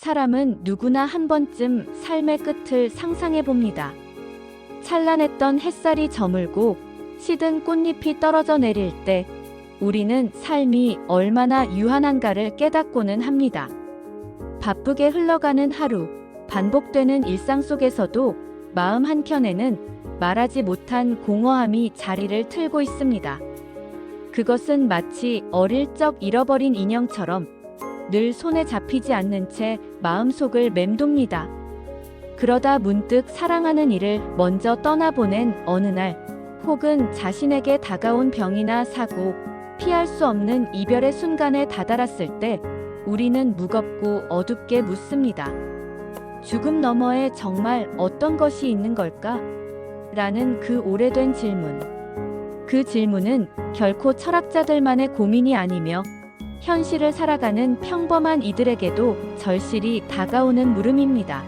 사람은 누구나 한 번쯤 삶의 끝을 상상해 봅니다. 찬란했던 햇살이 저물고 시든 꽃잎이 떨어져 내릴 때 우리는 삶이 얼마나 유한한가를 깨닫고는 합니다. 바쁘게 흘러가는 하루, 반복되는 일상 속에서도 마음 한켠에는 말하지 못한 공허함이 자리를 틀고 있습니다. 그것은 마치 어릴 적 잃어버린 인형처럼 늘 손에 잡히지 않는 채 마음속을 맴돕니다. 그러다 문득 사랑하는 이를 먼저 떠나보낸 어느 날, 혹은 자신에게 다가온 병이나 사고, 피할 수 없는 이별의 순간에 다다랐을 때, 우리는 무겁고 어둡게 묻습니다. 죽음 너머에 정말 어떤 것이 있는 걸까? 라는 그 오래된 질문. 그 질문은 결코 철학자들만의 고민이 아니며 현실을 살아가는 평범한 이들에게도 절실히 다가오는 물음입니다.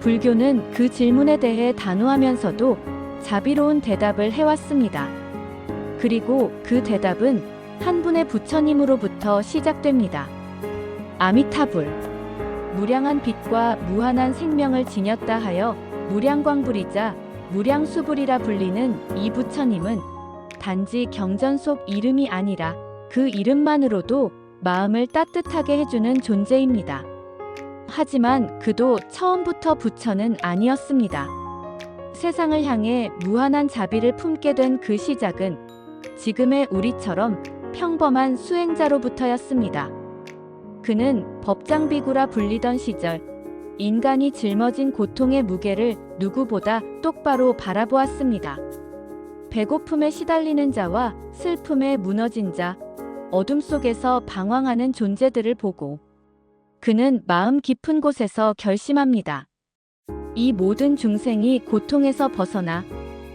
불교는 그 질문에 대해 단호하면서도 자비로운 대답을 해왔습니다. 그리고 그 대답은 한 분의 부처님으로부터 시작됩니다. 아미타불. 무량한 빛과 무한한 생명을 지녔다 하여 무량광불이자 무량수불이라 불리는 이 부처님은 단지 경전 속 이름이 아니라 그 이름만으로도 마음을 따뜻하게 해주는 존재입니다. 하지만 그도 처음부터 부처는 아니었습니다. 세상을 향해 무한한 자비를 품게 된 그 시작은 지금의 우리처럼 평범한 수행자로부터였습니다. 그는 법장비구라 불리던 시절 인간이 짊어진 고통의 무게를 누구보다 똑바로 바라보았습니다. 배고픔에 시달리는 자와 슬픔에 무너진 자, 어둠 속에서 방황하는 존재들을 보고 그는 마음 깊은 곳에서 결심합니다. 이 모든 중생이 고통에서 벗어나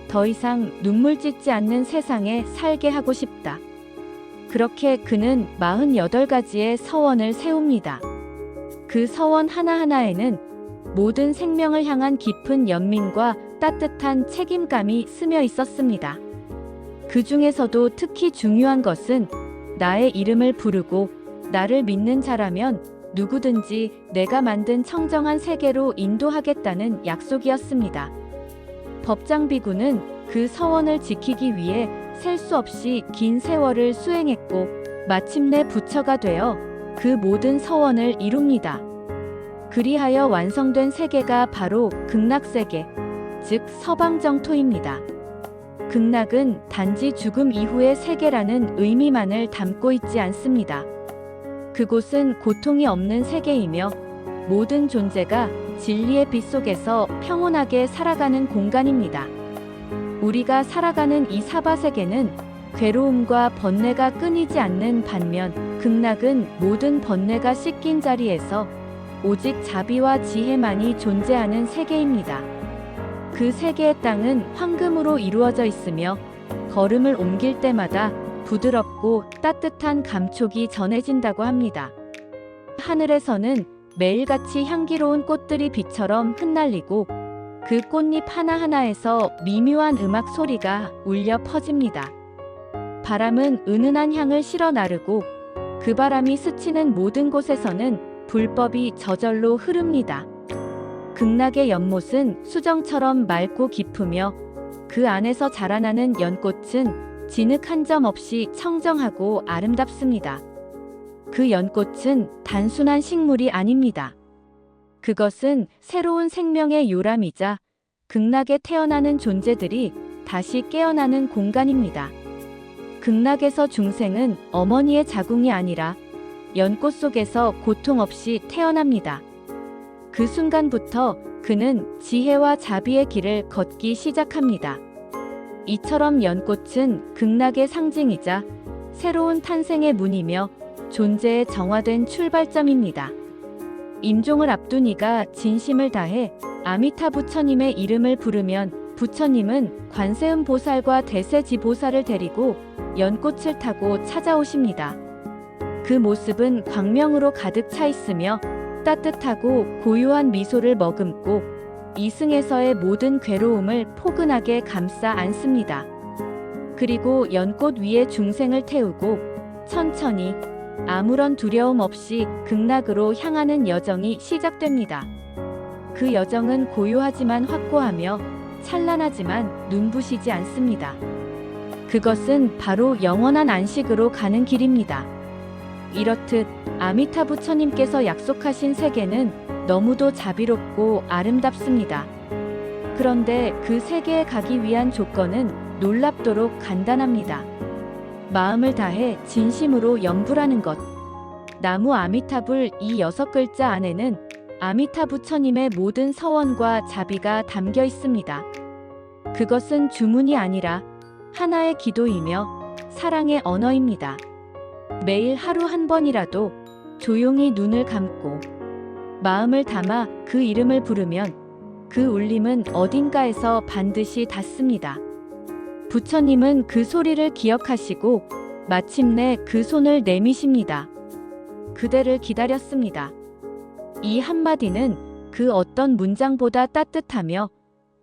더 이상 눈물 찢지 않는 세상에 살게 하고 싶다. 그렇게 그는 48가지의 서원을 세웁니다. 그 서원 하나하나에는 모든 생명을 향한 깊은 연민과 따뜻한 책임감이 스며 있었습니다. 그 중에서도 특히 중요한 것은 나의 이름을 부르고 나를 믿는 자라면 누구든지 내가 만든 청정한 세계로 인도하겠다는 약속이었습니다. 법장비구는 그 서원을 지키기 위해 셀 수 없이 긴 세월을 수행했고 마침내 부처가 되어 그 모든 서원을 이룹니다. 그리하여 완성된 세계가 바로 극락세계, 즉 서방정토입니다. 극락은 단지 죽음 이후의 세계라는 의미만을 담고 있지 않습니다. 그곳은 고통이 없는 세계이며 모든 존재가 진리의 빛 속에서 평온하게 살아가는 공간입니다. 우리가 살아가는 이 사바 세계는 괴로움과 번뇌가 끊이지 않는 반면 극락은 모든 번뇌가 씻긴 자리에서 오직 자비와 지혜만이 존재하는 세계입니다. 그 세계의 땅은 황금으로 이루어져 있으며 걸음을 옮길 때마다 부드럽고 따뜻한 감촉이 전해진다고 합니다. 하늘에서는 매일같이 향기로운 꽃들이 비처럼 흩날리고 그 꽃잎 하나하나에서 미묘한 음악 소리가 울려 퍼집니다. 바람은 은은한 향을 실어 나르고 그 바람이 스치는 모든 곳에서는 불법이 저절로 흐릅니다. 극락의 연못은 수정처럼 맑고 깊으며 그 안에서 자라나는 연꽃은 진흙 한 점 없이 청정하고 아름답습니다. 그 연꽃은 단순한 식물이 아닙니다. 그것은 새로운 생명의 요람이자 극락에 태어나는 존재들이 다시 깨어나는 공간입니다. 극락에서 중생은 어머니의 자궁이 아니라 연꽃 속에서 고통 없이 태어납니다. 그 순간부터 그는 지혜와 자비의 길을 걷기 시작합니다. 이처럼 연꽃은 극락의 상징이자 새로운 탄생의 문이며 존재의 정화된 출발점입니다. 임종을 앞둔 이가 진심을 다해 아미타 부처님의 이름을 부르면 부처님은 관세음 보살과 대세지 보살을 데리고 연꽃을 타고 찾아오십니다. 그 모습은 광명으로 가득 차 있으며 따뜻하고 고요한 미소를 머금고 이승에서의 모든 괴로움을 포근하게 감싸 안습니다. 그리고 연꽃 위에 중생을 태우고 천천히 아무런 두려움 없이 극락으로 향하는 여정이 시작됩니다. 그 여정은 고요하지만 확고하며 찬란하지만 눈부시지 않습니다. 그것은 바로 영원한 안식으로 가는 길입니다. 이렇듯 아미타 부처님께서 약속하신 세계는 너무도 자비롭고 아름답습니다. 그런데 그 세계에 가기 위한 조건은 놀랍도록 간단합니다. 마음을 다해 진심으로 염불하는 것. 나무 아미타불 이 여섯 글자 안에는 아미타 부처님의 모든 서원과 자비가 담겨 있습니다. 그것은 주문이 아니라 하나의 기도이며 사랑의 언어입니다. 매일 하루 한 번이라도 조용히 눈을 감고 마음을 담아 그 이름을 부르면 그 울림은 어딘가에서 반드시 닿습니다. 부처님은 그 소리를 기억하시고 마침내 그 손을 내미십니다. 그대를 기다렸습니다. 이 한마디는 그 어떤 문장보다 따뜻하며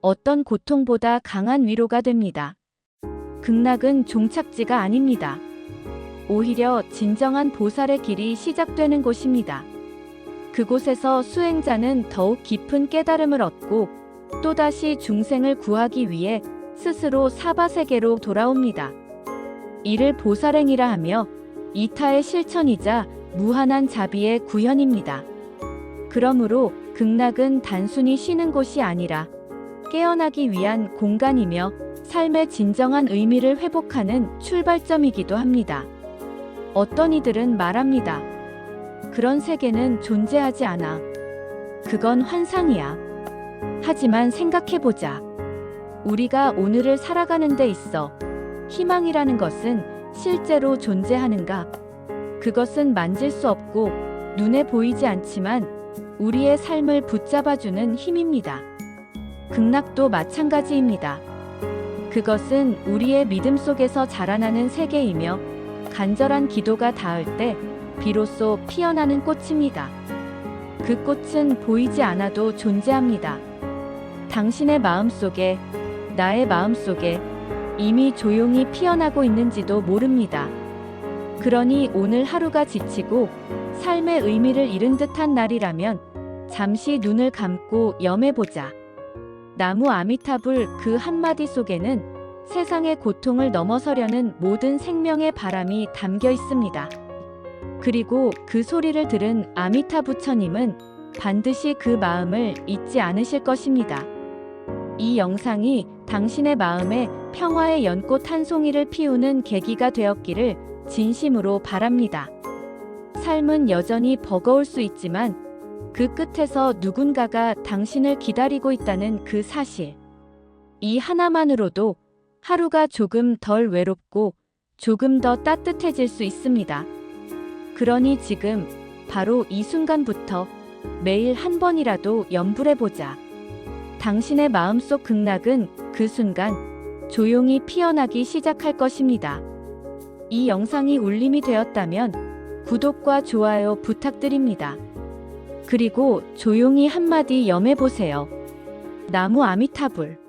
어떤 고통보다 강한 위로가 됩니다. 극락은 종착지가 아닙니다. 오히려 진정한 보살의 길이 시작되는 곳입니다. 그곳에서 수행자는 더욱 깊은 깨달음을 얻고 또다시 중생을 구하기 위해 스스로 사바세계로 돌아옵니다. 이를 보살행이라 하며 이타의 실천이자 무한한 자비의 구현입니다. 그러므로 극락은 단순히 쉬는 곳이 아니라 깨어나기 위한 공간이며 삶의 진정한 의미를 회복하는 출발점이기도 합니다. 어떤 이들은 말합니다. 그런 세계는 존재하지 않아. 그건 환상이야. 하지만 생각해보자. 우리가 오늘을 살아가는 데 있어 희망이라는 것은 실제로 존재하는가? 그것은 만질 수 없고 눈에 보이지 않지만 우리의 삶을 붙잡아주는 힘입니다. 극락도 마찬가지입니다. 그것은 우리의 믿음 속에서 자라나는 세계이며 간절한 기도가 닿을 때 비로소 피어나는 꽃입니다. 그 꽃은 보이지 않아도 존재합니다. 당신의 마음 속에, 나의 마음 속에 이미 조용히 피어나고 있는지도 모릅니다. 그러니 오늘 하루가 지치고 삶의 의미를 잃은 듯한 날이라면 잠시 눈을 감고 염해보자. 나무 아미타불 그 한마디 속에는 세상의 고통을 넘어서려는 모든 생명의 바람이 담겨 있습니다. 그리고 그 소리를 들은 아미타 부처님은 반드시 그 마음을 잊지 않으실 것입니다. 이 영상이 당신의 마음에 평화의 연꽃 한 송이를 피우는 계기가 되었기를 진심으로 바랍니다. 삶은 여전히 버거울 수 있지만 그 끝에서 누군가가 당신을 기다리고 있다는 그 사실. 이 하나만으로도 하루가 조금 덜 외롭고 조금 더 따뜻해질 수 있습니다. 그러니 지금 바로 이 순간부터 매일 한 번이라도 염불해보자. 당신의 마음속 극락은 그 순간 조용히 피어나기 시작할 것입니다. 이 영상이 울림이 되었다면 구독과 좋아요 부탁드립니다. 그리고 조용히 한마디 염해보세요. 나무 아미타불.